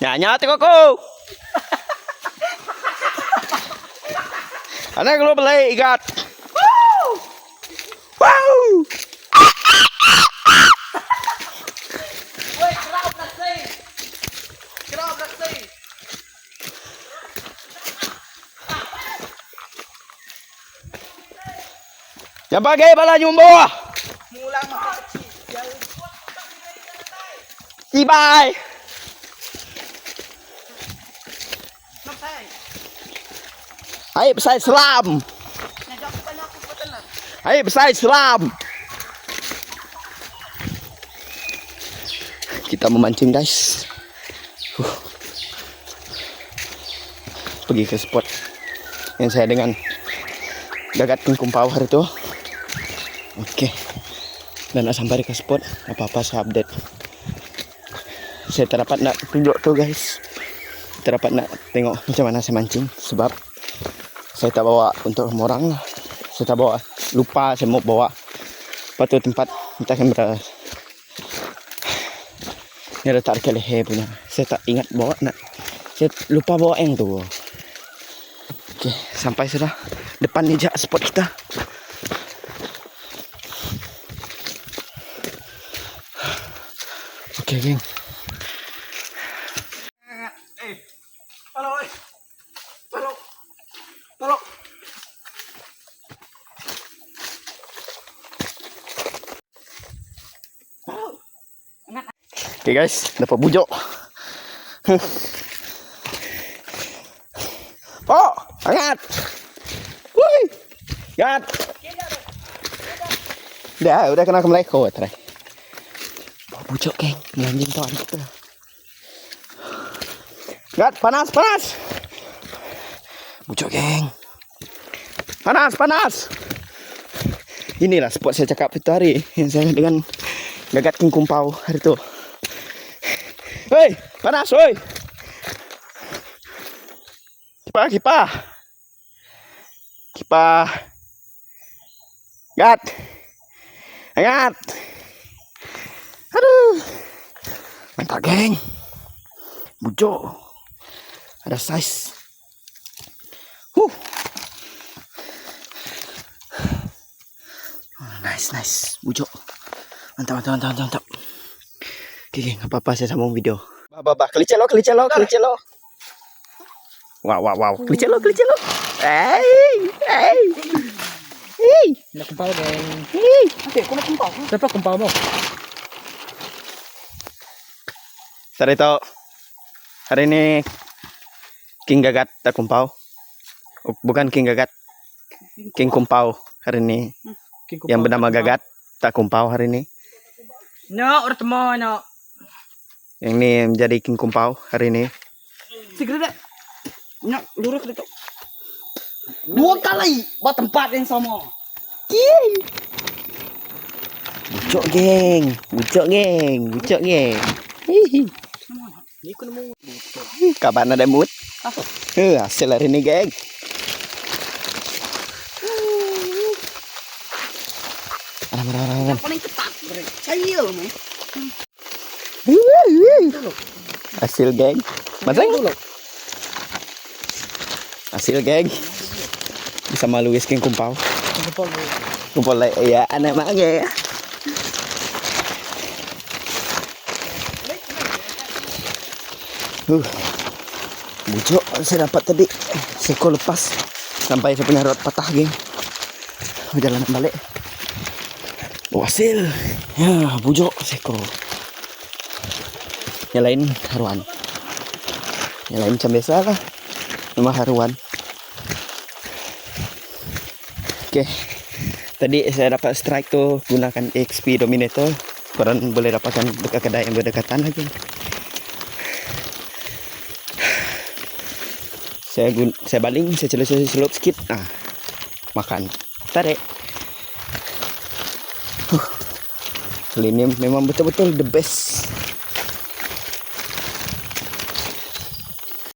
Nyanyi hati koko. Ano kalau beli ikat? Wow! Pakai bala nyumbo. Mulang masa kecil. Ayo besar selam. Ayo besar selam. Kita memancing guys. Huh. Pergi ke spot yang saya dengan gagat kumpau hari itu. Oke. Dan sampai ke spot apa-apa saya update. Saya tak dapat nak tunjuk tuh guys. Tak dapat nak tengok macam mana saya mancing sebab saya tak bawa untuk orang lah. Saya tak bawa. Lupa saya mau bawa. Batu tempat entah kamera. Ini ada tarik leher punya. Saya tak ingat bawa nak. Saya lupa bawa yang tu. Oke sampai sudah. Depan jak spot kita. Oke geng oke guys. Dapat bujok oh hangat woi gat udah udah kena ke meleko try. Bawa bujok geng. Anjing tuh kita gat panas panas. Bujok geng. Panas panas. Inilah spot saya cakap itu hari. Yang saya dengan gagat king kumpau hari itu hei panas woi kipah kipah kipah gat hangat aduh. Mantap geng. Bujo. Ada size. Huh. Nice nice. Bujo. Mantap mantap mantap, mantap. Oke, geng, apa apa saya sambung video. Bah, bah, bah, kelicet lo, kelicet lo, kelicet lo. Wow, wow, wow, kelicet lo, kelicet lo. Hey, hey, hey, Nak kumpau, geng. hey. Kung nakumpau. Siapa kumpau mo? Sarito, hari ini King Gagat tak kumpau. Bukan King Gagat, King Kumpau hari ini. Yang bernama Gagat tak kumpau hari ini. No, urat mo, no. Yang ini menjadi King Kumpau hari ini. Sige na. No, lurus dito. Dua kali ba tempat yang sama. Bucok geng, bucok geng, bucok geng. Hihi. Hindi ko na mo. Kapan ada mood? Eh, hasil hari ini geng. Alam, alam, alam, alam. Paling ketat. Saya mo. Hasil geng. Dulu. Hasil geng. Bisa malu guys geng kumpau. Kumpau mo. Kumpau lah ya anak mak geng. Uh. Bujuk saya dapat tadi seko lepas sampai saya punya rot patah geng. Jalan balik. Hasil. Ya, bujuk seko. Yang lain haruan. Yang lain macam biasa lah. Cuma haruan. Oke. Tadi saya dapat strike tuh gunakan XP Dominator. Korang boleh dapatkan dekat kedai yang berdekatan lagi. Saya gun saya baling, saya celup-celup sikit. Ah. Makan. Tarik. Huh. Memang betul-betul the best